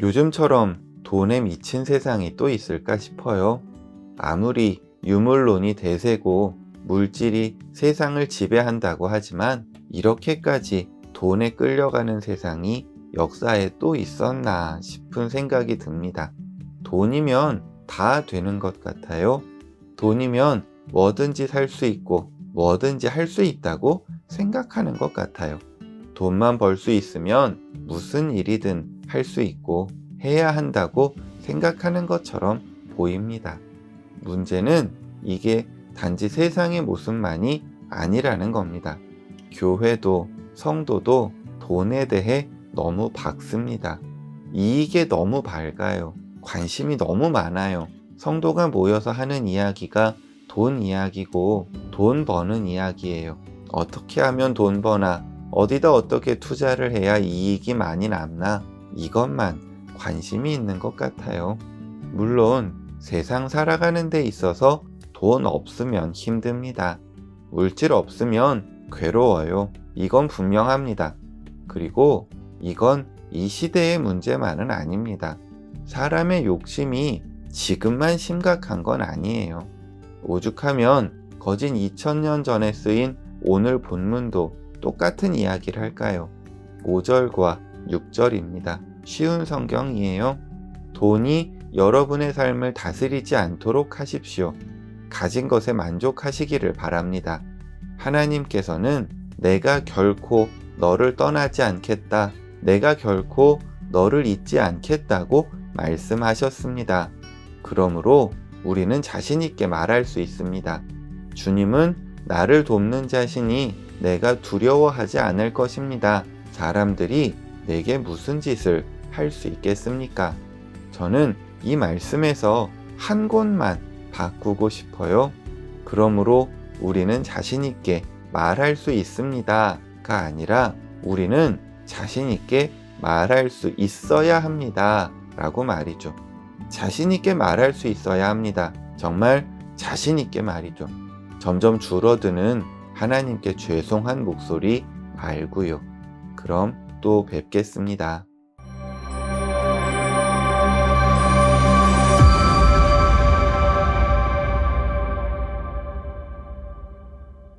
요즘처럼 돈에 미친 세상이 또 있을까 싶어요. 아무리 유물론이 대세고 물질이 세상을 지배한다고 하지만 이렇게까지 돈에 끌려가는 세상이 역사에 또 있었나 싶은 생각이 듭니다. 돈이면 다 되는 것 같아요. 돈이면 뭐든지 살 수 있고 뭐든지 할 수 있다고 생각하는 것 같아요. 돈만 벌 수 있으면 무슨 일이든 할 수 있고 해야 한다고 생각하는 것처럼 보입니다. 문제는 이게 단지 세상의 모습만이 아니라는 겁니다. 교회도 성도도 돈에 대해 너무 박습니다. 이익에 너무 밝아요. 관심이 너무 많아요. 성도가 모여서 하는 이야기가 돈 이야기고 돈 버는 이야기예요. 어떻게 하면 돈 버나 어디다 어떻게 투자를 해야 이익이 많이 남나 이것만 관심이 있는 것 같아요. 물론 세상 살아가는 데 있어서 돈 없으면 힘듭니다. 물질 없으면 괴로워요. 이건 분명합니다. 그리고 이건 이 시대의 문제만은 아닙니다. 사람의 욕심이 지금만 심각한 건 아니에요. 오죽하면 거진 2000년 전에 쓰인 오늘 본문도 똑같은 이야기를 할까요? 5절과 6절입니다. 쉬운 성경이에요. 돈이 여러분의 삶을 다스리지 않도록 하십시오. 가진 것에 만족하시기를 바랍니다. 하나님께서는 내가 결코 너를 떠나지 않겠다. 내가 결코 너를 잊지 않겠다고 말씀하셨습니다. 그러므로 우리는 자신있게 말할 수 있습니다. 주님은 나를 돕는 자신이 내가 두려워하지 않을 것입니다. 사람들이 내게 무슨 짓을 할 수 있겠습니까? 저는 이 말씀에서 한 곳만 바꾸고 싶어요. 그러므로 우리는 자신있게 말할 수 있습니다 가 아니라 우리는 자신있게 말할 수 있어야 합니다. 라고 말이죠. 자신있게 말할 수 있어야 합니다. 정말 자신있게 말이죠. 점점 줄어드는 하나님께 죄송한 목소리 말고요. 그럼 또 뵙겠습니다.